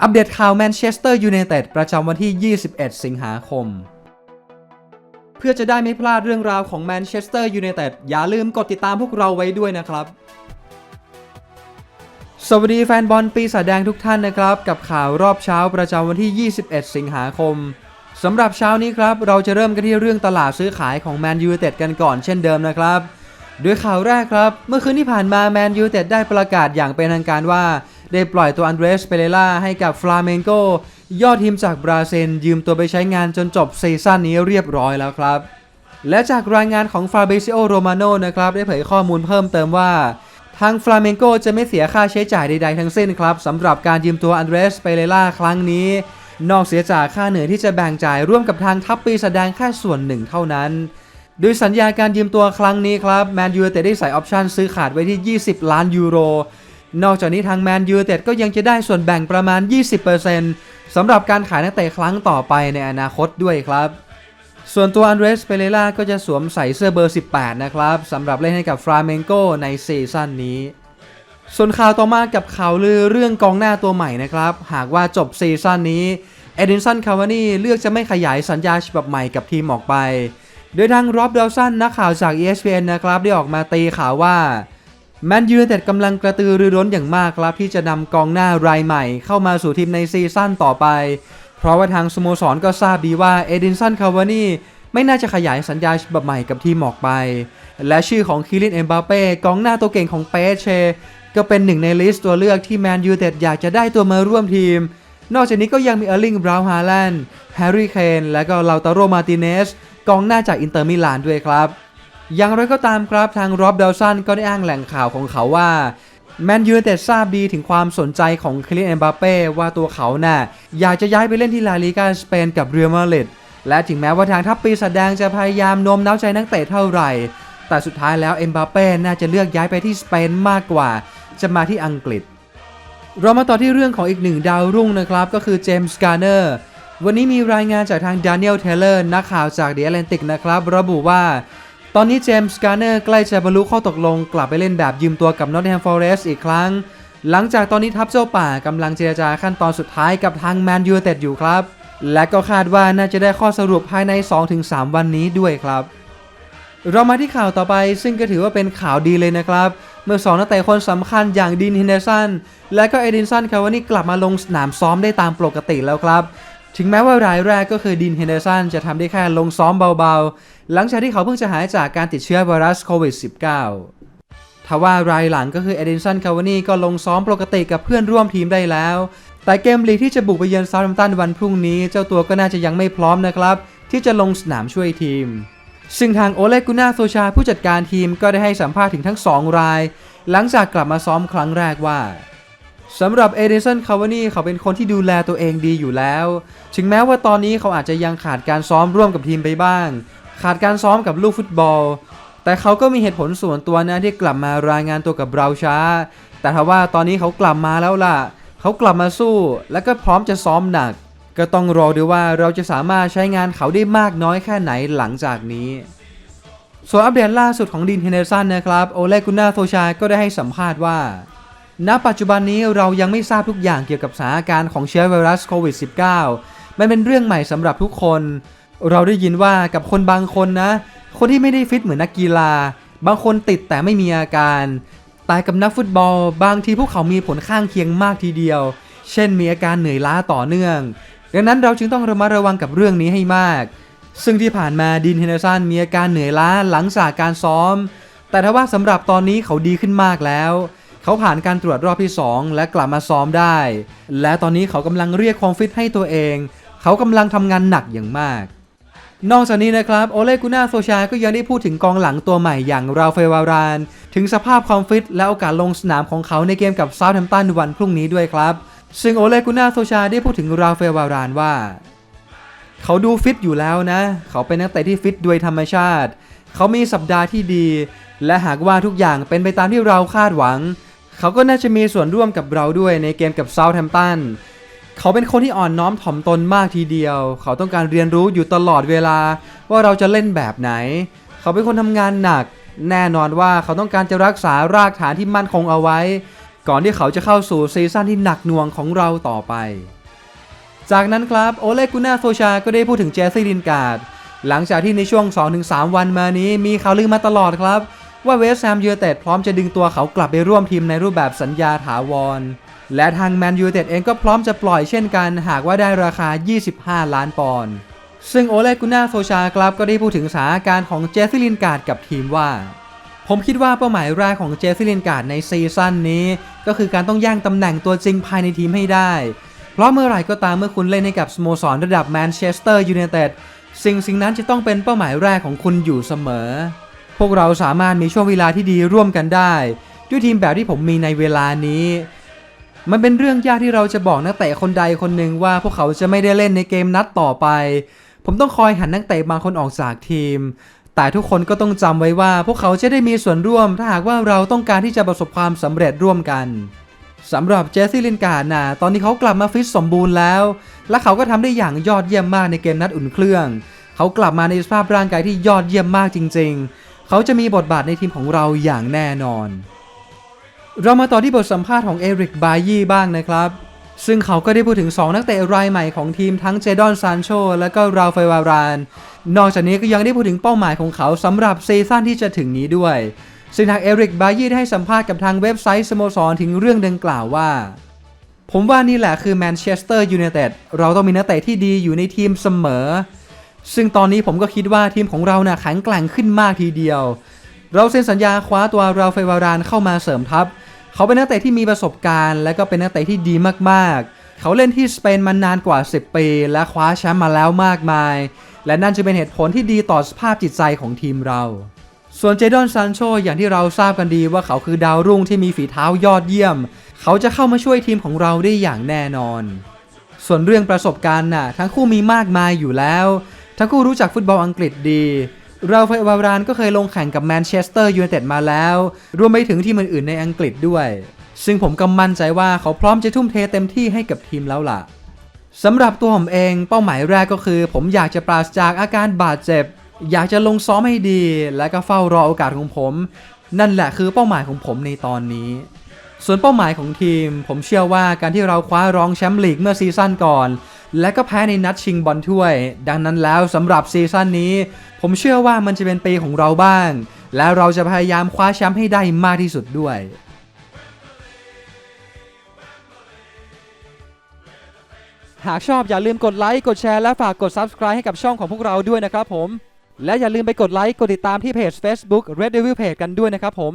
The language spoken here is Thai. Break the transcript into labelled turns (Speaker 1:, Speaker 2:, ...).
Speaker 1: อัปเดตข่าวแมนเชสเตอร์ยูไนเต็ดประจำวันที่ 21 สิงหาคม เพื่อจะได้ไม่พลาดเรื่องราวของแมนเชสเตอร์ยูไนเต็ดอย่าลืมกดติดตามพวกเราไว้ด้วยนะครับ สวัสดีแฟนบอลปีศาจแดงทุกท่านนะครับ กับข่าวรอบเช้าประจำวันที่ 21 สิงหาคมสำหรับเช้านี้ครับ เราจะเริ่มกันที่เรื่องตลาดซื้อขายของแมนยูไนเต็ดกันก่อนเช่นเดิมนะครับ ด้วยข่าวแรกครับ เมื่อคืนที่ผ่านมาแมนยูเต็ดได้ประกาศอย่างเป็นทางการว่า ได้ปล่อยตัวอันเดรสเปเรล่าให้กับฟลาเมงโกยอดทีมจากบราซิลยืมตัวไปใช้งานจนจบซีซั่นนี้เรียบร้อยแล้วครับ และจากรายงานของฟาเบซิโอโรมาโนนะครับได้เผยข้อมูลเพิ่มเติมว่าทางฟลาเมงโกจะไม่เสียค่าใช้จ่ายใดๆทั้งสิ้นครับสำหรับการยืมตัวอันเดรสเปเรล่าครั้งนี้ นอกเสียจากค่าเหนื่อยที่จะแบ่งจ่ายร่วมกับทางทัพปีแสดงแค่ส่วนหนึ่งเท่านั้น โดยสัญญาการยืมตัวครั้งนี้ครับแมนยูเต็ดได้ใส่ออปชันซื้อขาดไว้ที่ 20 ล้านยูโร นอกจากนี้ทางแมนยูเต็ดก็ยังจะได้ส่วนแบ่งประมาณ 20%สำหรับการขายนักเตะครั้งต่อไปในอนาคตด้วยครับ ส่วนตัวอันเดรสเปเรล่าก็จะสวมใส่เสื้อเบอร์ 18 นะครับสำหรับเล่นให้กับฟราเมงโกในซีซั่นนี้ส่วนข่าวต่อมากับข่าวลือเรื่องกองหน้าตัวใหม่นะครับ หากว่าจบซีซั่นนี้เอดินสันคาวานี่เลือกจะไม่ขยายสัญญาฉบับใหม่กับทีมออกไป โดยทางร็อบเดลสันนักข่าวจาก ESPN นะครับได้ออกมาตีข่าวว่าแมนยูไนเต็ดกำลังกระตือรือร้นอย่างมากครับที่จะนำกองหน้ารายใหม่เข้ามาสู่ทีมในซีซั่นต่อไป เพราะว่าทางสโมสรก็ทราบดีว่าเอดินสันคาวานีไม่น่าจะขยายสัญญาฉบับใหม่กับทีมออกไป และชื่อของคิรินเอ็มบาเป้กองหน้าตัวเก่งของเปเช ก็เป็นหนึ่งในลิสต์ตัวเลือกที่แมนยูเต็ดอยากจะได้ตัวมาร่วมทีม นอกจากนี้ก็ยังมีเออร์ลิง บราวน์ฮาแลนด์ แฮร์รี่ เคน และก็ลาตาโร มาติเนส กองหน้าจากอินเตอร์มิลานด้วยครับ อย่างไรก็ตามครับ ทางรอบเดลสันก็ได้อ้างแหล่งข่าวของเขาว่าแมนยูไนเต็ดทราบดีถึงความสนใจของคลินเอ็มบาเป้ว่าตัวเขาน่ะอยากจะย้ายไปเล่นที่ลาลีกาสเปนกับเรอัลมาดริดและถึงแม้ว่าทางทัพปีศาจแดงจะพยายามโน้มน้าวใจนักเตะเท่าไหร่ แต่สุดท้ายแล้วเอ็มบาเป้น่าจะเลือกย้ายไปที่สเปนมากกว่า จะมาที่อังกฤษ เรามาต่อที่เรื่องของอีกหนึ่งดาวรุ่งนะครับ ก็คือเจมส์การ์เนอร์วันนี้มีรายงานจากทางด a นิเอลเทเลอร์นักข่าวจาก The Atlantic นะครับ ระบุว่า ตอนนี้เจมส์การ์เนอร์ใกล้จะบรรลุข้อตกลงกลับไปเล่นแบบยืมตัวกับ Nottingham Forest อีกครั้ง หลังจากตอนนี้ทัพเจ้าป่ากำลังเจรจาขั้นตอนสุดท้ายกับทางแมนยูเต็ดอยู่ครับ และก็คาดว่าน่าจะได้ข้อสรุปภายใน 2-3 วันนี้ด้วยครับ เรามาที่ข่าวต่อไปซึ่งก็ถือว่าเป็นข่าวดีเลยนะครับ เมื่อสองนักเตะคนสำคัญอย่างดินฮินเดอร์สันและก็เอดินสันคาวานี่กลับมาลงสนามซ้อมได้ตามปกติแล้วครับ ถึงแม้ว่ารายแรกก็คือดินเฮนเดอร์สันจะทำได้แค่ลงซ้อมเบาๆ หลังจากที่เขาเพิ่งจะหายจากการติดเชื้อไวรัสโควิด -19 ทว่ารายหลังก็คือเอดินสันคาวานี่ก็ลงซ้อมปกติกับเพื่อนร่วมทีมได้แล้ว แต่เกมลีกที่จะบุกไปเยือนซาร์แฮมป์ตันวันพรุ่งนี้ เจ้าตัวก็น่าจะยังไม่พร้อมนะครับที่จะลงสนามช่วยทีม ซึ่งทางโอเลกุน่าโซชาผู้จัดการทีมก็ได้ให้สัมภาษณ์ถึงทั้ง 2 ราย หลังจากกลับมาซ้อมครั้งแรกว่าสำหรับเอเดสันคาวานี่เขาเป็นคนที่ดูแลตัวเองดีอยู่แล้ว ถึงแม้ว่าตอนนี้เขาอาจจะยังขาดการซ้อมร่วมกับทีมไปบ้าง ขาดการซ้อมกับลูกฟุตบอล แต่เขาก็มีเหตุผลส่วนตัวนะที่กลับมารายงานตัวกับเราช้า แต่ถ้าว่าตอนนี้เขากลับมาแล้วล่ะ เขากลับมาสู้ และก็พร้อมจะซ้อมหนัก ก็ต้องรอดูว่าเราจะสามารถใช้งานเขาได้มากน้อยแค่ไหนหลังจากนี้ ส่วนอัปเดตล่าสุดของดินเฮนเดอร์สันนะครับโอเลกุน่าโซชาก็ได้ให้สัมภาษณ์ว่า ณ ปัจจุบันนี้เรายังไม่ทราบทุกอย่างเกี่ยวกับสถานการณ์ของเชื้อไวรัสโควิด -19 มันเป็นเรื่องใหม่สำหรับทุกคน เราได้ยินว่ากับคนบางคนนะ คนที่ไม่ได้ฟิตเหมือนนักกีฬา บางคนติดแต่ไม่มีอาการแต่กับนักฟุตบอล บางทีพวกเขามีผลข้างเคียงมากทีเดียว เช่นมีอาการเหนื่อยล้าต่อเนื่อง ดังนั้นเราจึงต้องระมัดระวังกับเรื่องนี้ให้มาก ซึ่งที่ผ่านมาดินเฮนเดอร์สันมีอาการเหนื่อยล้าหลังจากการซ้อม แต่ถ้าว่าสำหรับตอนนี้เขาดีขึ้นมากแล้วเขาผ่านการตรวจรอบที่ 2 และกลับมาซ้อมได้ และตอนนี้เขากำลังเรียกความฟิตให้ตัวเอง เขากำลังทำงานหนักอย่างมาก นอกจากนี้นะครับโอเลกุน่าโซชาก็ยังได้พูดถึงกองหลังตัวใหม่อย่างราฟเฟลวาราน ถึงสภาพความฟิตและโอกาสลงสนามของเขาในเกมกับซาท์แฮมป์ตันวันพรุ่งนี้ด้วยครับ ซึ่งโอเลกุน่าโซชาได้พูดถึงราเฟลวารานว่า เขาดูฟิตอยู่แล้วนะ เขาเป็นนักเตะที่ฟิตโดยธรรมชาติ เขามีสัปดาห์ที่ดี และหากว่าทุกอย่างเป็นไปตามที่เราคาดหวัง เขาก็น่าจะมีส่วนร่วมกับเราด้วยในเกมกับเซาท์แฮมป์ตันเขาเป็นคนที่อ่อนน้อมถ่อมตนมากทีเดียว เขาต้องการเรียนรู้อยู่ตลอดเวลาว่าเราจะเล่นแบบไหน เขาเป็นคนทำงานหนัก แน่นอนว่าเขาต้องการจะรักษารากฐานที่มั่นคงเอาไว้ ก่อนที่เขาจะเข้าสู่ซีซั่นที่หนักหน่วงของเราต่อไป จากนั้นครับโอเลกุน่าโซชาก็ได้พูดถึงเจสซี่ลินการ์ดหลังจากที่ในช่วง 2-3 วันมานี้มีข่าวลือมาตลอดครับ ว่าเวสต์แฮมยูไนเต็ดพร้อมจะดึงตัวเขากลับไปร่วมทีมในรูปแบบสัญญาถาวร และทางแมนยูไนเต็ดเองก็พร้อมจะปล่อยเช่นกัน หากว่าได้ราคา 25 ล้านปอนด์ซึ่งโอเลกุน่าโซชาครับก็ได้พูดถึงสถานการณ์ของเจสซี่ลินการ์ดกับทีมว่า ผมคิดว่าเป้าหมายแรกของเจสซี่ลินการ์ดในซีซั่นนี้ ก็คือการต้องแย่งตำแหน่งตัวจริงภายในทีมให้ได้ เพราะเมื่อไหร่ก็ตามเมื่อคุณเล่นให้กับสโมสรระดับแมนเชสเตอร์ยูไนเต็ดสิ่งสิ่งนั้นจะต้องเป็นเป้าหมายแรกของคุณอยู่เสมอ พวกเราสามารถมีช่วงเวลาที่ดีร่วมกันได้ ด้วยทีมแบบที่ผมมีในเวลานี้ มันเป็นเรื่องยากที่เราจะบอกนักเตะคนใดคนหนึ่งว่าพวกเขาจะไม่ได้เล่นในเกมนัดต่อไป ผมต้องคอยหันนักเตะบางคนออกจากทีม แต่ทุกคนก็ต้องจำไว้ว่าพวกเขาจะได้มีส่วนร่วมถ้าหากว่าเราต้องการที่จะประสบความสำเร็จร่วมกันสำหรับเจสซี่ลินการ์ดนะตอนนี้เขากลับมาฟิตสมบูรณ์แล้ว และเขาก็ทำได้อย่างยอดเยี่ยมมากในเกมนัดอุ่นเครื่อง เขากลับมาในสภาพร่างกายที่ยอดเยี่ยมมากจริง ๆ เขาจะมีบทบาทในทีมของเราอย่างแน่นอน เรามาต่อที่บทสัมภาษณ์ของเอริกบายี่บ้างนะครับ ซึ่งเขาก็ได้พูดถึง 2 นักเตะรายใหม่ของทีมทั้งเจดอนซานโชและก็ราฟาเอลวาราน นอกจากนี้ก็ยังได้พูดถึงเป้าหมายของเขาสำหรับซีซั่นที่จะถึงนี้ด้วย ซึ่งทางเอริกบายี่ได้ให้สัมภาษณ์กับทางเว็บไซต์สโมสรถึงเรื่องดังกล่าวว่า ผมว่านี่แหละคือแมนเชสเตอร์ยูไนเต็ดเราต้องมีนักเตะที่ดีอยู่ในทีมเสมอ ซึ่งตอนนี้ผมก็คิดว่าทีมของเราน่ะแข็งแกร่งขึ้นมากทีเดียว เราเซ็นสัญญาคว้าตัวราฟาเอลวารานเข้ามาเสริมทัพ เขาเป็นนักเตะที่มีประสบการณ์ และก็เป็นนักเตะที่ดีมากๆ เขาเล่นที่สเปนมานานกว่า 10 ปี และคว้าแชมป์มาแล้วมากมาย และนั่นจะเป็นเหตุผลที่ดีต่อสภาพจิตใจของทีมเรา ส่วนเจดอนซานโชอย่างที่เราทราบกันดีว่าเขาคือดาวรุ่งที่มีฝีเท้ายอดเยี่ยม เขาจะเข้ามาช่วยทีมของเราได้อย่างแน่นอน ส่วนเรื่องประสบการณ์น่ะทั้งคู่มีมากมายอยู่แล้ว ทั้งคู่รู้จักฟุตบอลอังกฤษดี ราฟาเอลวารานก็เคยลงแข่งกับแมนเชสเตอร์ยูไนเต็ดมาแล้ว รวมไปถึงทีมอื่นๆในอังกฤษด้วย ซึ่งผมก็มั่นใจว่าเขาพร้อมจะทุ่มเทเต็มที่ให้กับทีมแล้วล่ะสำหรับตัวผมเองเป้าหมายแรกก็คือ ผมอยากจะปราศจากอาการบาดเจ็บ อยากจะลงซ้อมให้ดี และก็เฝ้ารอโอกาสของผม นั่นแหละคือเป้าหมายของผมในตอนนี้ ส่วนเป้าหมายของทีม ผมเชื่อว่าการที่เราคว้ารองแชมป์ลีกเมื่อซีซั่นก่อน และก็แพ้ในนัดชิงบอลถ้วย ดังนั้นแล้วสำหรับซีซั่นนี้ ผมเชื่อว่ามันจะเป็นปีของเราบ้าง และเราจะพยายามคว้าแชมป์ให้ได้มากที่สุดด้วยหากชอบอย่าลืมกดไลค์ กดแชร์ และฝากกด Subscribe ให้กับช่องของพวกเราด้วยนะครับผม และอย่าลืมไปกดไลค์ กดติดตามที่เพจ Facebook Red Devil Page กันด้วยนะครับผม